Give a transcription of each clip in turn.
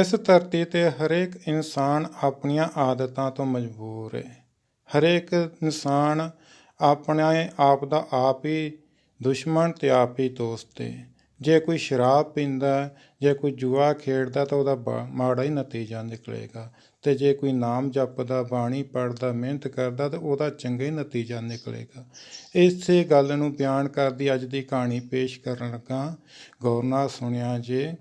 ਇਸ ਧਰਤੀ ਤੇ ਹਰੇਕ ਇਨਸਾਨ ਆਪਣੀਆਂ ਆਦਤਾਂ ਤੋਂ ਮਜਬੂਰ ਹੈ ਹਰੇਕ ਇਨਸਾਨ ਆਪਣੇ ਆਪ ਦਾ ਆਪ ਹੀ ਦੁਸ਼ਮਣ ਤੇ ਆਪ ਹੀ ਦੋਸਤ ਹੈ ਜੇ ਕੋਈ ਸ਼ਰਾਬ ਪੀਂਦਾ ਜੇ ਕੋਈ ਜੂਆ ਖੇਡਦਾ ਤਾਂ ਉਹਦਾ ਬਾ- ਮਾੜਾ ਹੀ ਨਤੀਜਾ ਨਿਕਲੇਗਾ। ਤੇ ਜੇ ਕੋਈ ਨਾਮ ਜਪਦਾ, ਬਾਣੀ ਪੜ੍ਹਦਾ, ਮਿਹਨਤ ਕਰਦਾ ਤਾਂ ਉਹਦਾ ਚੰਗਾ ਹੀ ਨਤੀਜਾ ਨਿਕਲੇਗਾ। ਇਸੇ ਗੱਲ ਨੂੰ ਬਿਆਨ ਕਰਦੀ ਅੱਜ ਦੀ ਕਹਾਣੀ ਪੇਸ਼ ਕਰਨ ਲੱਗਾ। ਗੌਰ ਨਾਲ ਸੁਣਿਆ ਜੇ,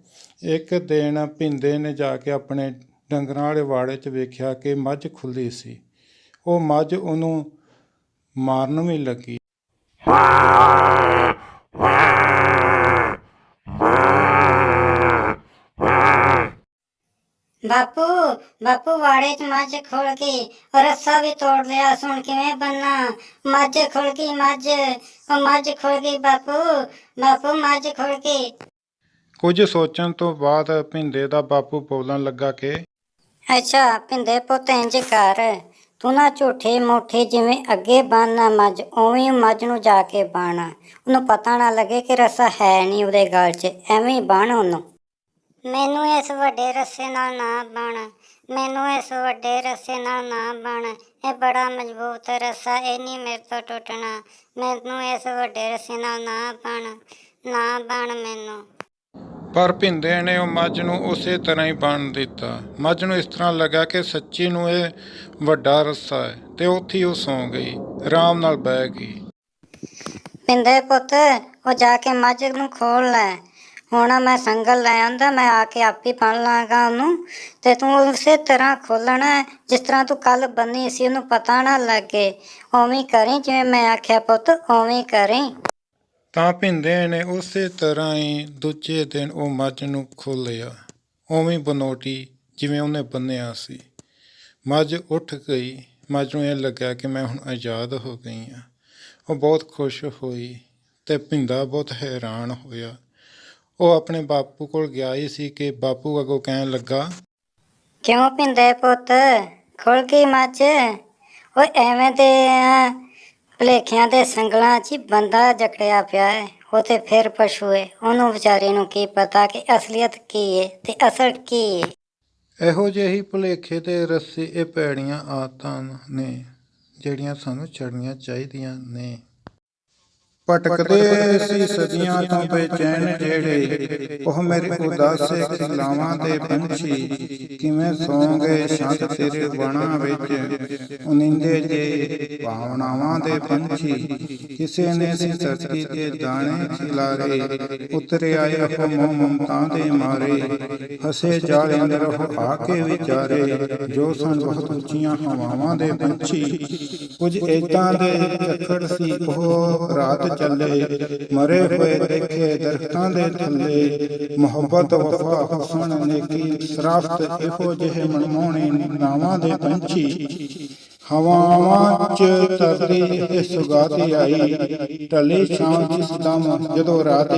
ਇੱਕ ਦਿਨ ਭਿੰਦੇ ਨੇ ਜਾ ਕੇ ਆਪਣੇ ਡੰਗਰਾਂ ਵਾਲੇ ਵਾੜੇ 'ਚ ਵੇਖਿਆ ਕਿ ਮੱਝ ਖੁੱਲੀ ਸੀ। ਉਹ ਮੱਝ ਉਹਨੂੰ ਮਾਰਨ ਵੀ ਲੱਗੀ। ਬਾਪੂ ਬਾਪੂ ਵਾੜੇ ਚ ਮੱਝ ਖੁੱਲ ਔਰ ਰੱਸਾ ਵੀ ਤੋੜ ਲਿਆ ਸੁਣ ਕਿਵੇਂ ਬੰਨਾ? ਮੱਝ ਖੁੱਲ ਗਈ ਮੱਝ। ਉਹ ਮੱਝ ਖੁੱਲ ਗਈ ਬਾਪੂ ਬਾਪੂ ਮੱਝ ਖੁੱਲ ਗਈ। ਕੁਝ ਸੋਚਣ ਤੋਂ ਬਾਅਦ ਭਿੰਦੇ ਦਾ ਬਾਪੂ ਬੋਲਣ ਲੱਗਾ ਕਿ ਅੱਛਾ ਪਿੰਦੇ ਪੁੱਤ ਇੰਜ ਕਰ। ਤੂੰ ਨਾ ਝੂਠੇ ਮੋਠੇ ਜਿਵੇਂ ਅੱਗੇ ਬਾਨਾ ਮੱਝ ਉਵੇਂ ਹੀ ਮੱਝ ਨੂੰ ਜਾ ਕੇ ਬਾਣਾ ਉਹਨੂੰ ਪਤਾ ਨਾ ਲੱਗੇ ਕਿ ਰੱਸਾ ਹੈ ਨਹੀਂ ਉਹਦੇ ਗਲ 'ਚ ਐਵੇਂ ਹੀ ਬਾਣ ਉਹਨੂੰ। ਮੈਨੂੰ ਇਸ ਵੱਡੇ ਰੱਸੇ ਨਾਲ ਨਾ ਬਣ। ਮੈਨੂੰ ਇਸ ਵੱਡੇ ਰੱਸੇ ਨਾਲ ਨਾ ਬਣ। ਇਹ ਬੜਾ ਮਜ਼ਬੂਤ ਰੱਸਾ ਇਹ ਨਹੀਂ ਮੇਰੇ ਤੋਂ ਟੁੱਟਣਾ। ਮੈਨੂੰ ਇਸ ਵੱਡੇ ਰੱਸੇ ਨਾਲ ਨਾ ਬਣ ਨਾ ਬਣ ਮੈਨੂੰ। ਪਰ ਭਿੰਦੇ ਨੇ ਉਹ ਮੱਝ ਨੂੰ ਉਸੇ ਤਰ੍ਹਾਂ ਹੀ ਬੰਨ ਦਿੱਤਾ। ਮੱਝ ਨੂੰ ਇਸ ਤਰ੍ਹਾਂ ਲੱਗਾ ਕਿ ਸੱਚੀ ਨੂੰ ਇਹ ਵੱਡਾ ਰੱਸਾ ਹੈ ਤੇ ਉੱਥੇ ਹੀ ਉਹ ਸੌਂ ਗਈ ਆਰਾਮ ਨਾਲ ਬਹਿ ਗਈ। ਪਿੰਦੇ ਪੁੱਤ ਉਹ ਜਾ ਕੇ ਮੱਝ ਨੂੰ ਖੋਲ ਲੈ। ਹੁਣ ਮੈਂ ਸੰਗਲ ਲੈ ਆਂਦਾ ਮੈਂ ਆ ਕੇ ਆਪ ਹੀ ਫੜ ਲਾਂਗਾ ਉਹਨੂੰ। ਤੇ ਤੂੰ ਉਸੇ ਤਰ੍ਹਾਂ ਖੋਲਣਾ ਜਿਸ ਤਰ੍ਹਾਂ ਤੂੰ ਕੱਲ ਬੰਨੀ ਸੀ, ਉਹਨੂੰ ਪਤਾ ਨਾ ਲੱਗੇ। ਉਵੇਂ ਕਰੀ, ਜਿਵੇਂ ਮੈਂ ਆਖਿਆ ਪੁੱਤ, ਉਵੇਂ ਕਰੀ। ਤਾਂ ਭਿੰਦੇ ਨੇ ਉਸੇ ਤਰ੍ਹਾਂ ਹੀ ਦੂਜੇ ਦਿਨ ਉਹ ਮੱਝ ਨੂੰ ਖੋਲਿਆ ਉਵੇਂ ਬਨੋਟੀ ਜਿਵੇਂ ਉਹਨੇ ਬੰਨਿਆ ਸੀ। ਮੱਝ ਉੱਠ ਗਈ। ਮੱਝ ਨੂੰ ਇਹ ਲੱਗਿਆ ਕਿ ਮੈਂ ਹੁਣ ਆਜ਼ਾਦ ਹੋ ਗਈ ਹਾਂ। ਉਹ ਬਹੁਤ ਖੁਸ਼ ਹੋਈ ਤੇ ਭਿੰਦਾ ਬਹੁਤ ਹੈਰਾਨ ਹੋਇਆ। ਉਹ ਆਪਣੇ ਬਾਪੂ ਕੋਲ ਗਿਆ ਹੀ ਸੀ ਕਿ ਬਾਪੂ ਅੱਗੋਂ ਕਹਿਣ ਲੱਗਾ ਕਿਉਂ ਪਿੰਦੇ ਪੁੱਤ? ਖੁੱਲ ਗਈ ਮੱਝ। ਓਏ ਐਵੇਂ ਤੇ ਭੁਲੇਖਿਆਂ ਦੇ ਸੰਗਲਾਂ 'ਚ ਹੀ ਬੰਦਾ ਜਕੜਿਆ ਪਿਆ ਹੈ। ਉਹ ਤੇ ਫਿਰ ਪਸ਼ੂ ਹੈ। ਉਹਨੂੰ ਵਿਚਾਰੇ ਨੂੰ ਕੀ ਪਤਾ ਕਿ ਅਸਲੀਅਤ ਕੀ ਹੈ ਤੇ ਅਸਲ ਕੀ ਹੈ। ਇਹੋ ਜਿਹੀ ਭੁਲੇਖੇ ਤੇ ਰੱਸੇ ਇਹ ਪੈੜੀਆਂ ਆਦਤਾਂ ਨੇ ਜਿਹੜੀਆਂ ਸਾਨੂੰ ਛੱਡਣੀਆਂ ਚਾਹੀਦੀਆਂ ਨੇ। ਭਟਕਦੇ ਸੀ ਸਦੀਆਂ ਤੋਂ ਬੇਚੈਨ ਜਿਹੜੇ ਉਹ ਮੇਰੇ ਉਦਾਸੇ ਖਿਲਾਵਾਂ ਦੇ ਪੰਛੀ ਕਿਵੇਂ ਸੌਂ ਗਏ ਸ਼ਾਂਤ ਤੇਰੇ ਵਣਾ ਵਿੱਚ। ਉਨਿੰਦੇ ਜੇ ਭਾਵਨਾਵਾਂ ਦੇ ਪੰਛੀ ਕਿਸੇ ਨੇ ਸੀ ਧਰਤੀ ਤੇ ਦਾਣੇ ਖਿਲਾਰੇ ਉਤਰੇ ਆਏ ਹੋ ਮੋਹ ਮਮਤਾ ਦੇ ਮਾਰੇ। ਹਸੇ ਜਾਲ ਅੰਦਰ ਉਹ ਆ ਕੇ ਵਿਚਾਰੇ ਜੋ ਸਨ ਬਹੁਤ ਉੱਚੀਆਂ ਹਵਾਵਾਂ ਦੇ ਪੰਛੀ। ਕੁਝ ਏਦਾਂ ਦੇ ਝੱਖੜ ਸੀ ਉਹ ਰਾਤ ਚੱਲੇ, ਮਰੇ ਹੋਏ ਦੇਖੇ ਦਰਖਤਾਂ ਦੇ ਥੱਲੇ, ਮੁਹੱਬਤ, ਵਫਾ ਹੁਸਨ ਨੇਕੀ ਸਰਾਫਤ ਇਹੋ ਜਿਹੇ ਮਨਮੋਹਣੇ ਨਾਵਾਂ ਦੇ ਪੰਛੀ। ਹਵਾਵਾਂ ਚ ਤਰਦੀ ਇਹ ਸੁਗਾਤੀ ਆਈ, ਟਲੇ ਸ਼ਾਮ ਜਿਸ ਦਮ ਜਦੋਂ ਰਾਤ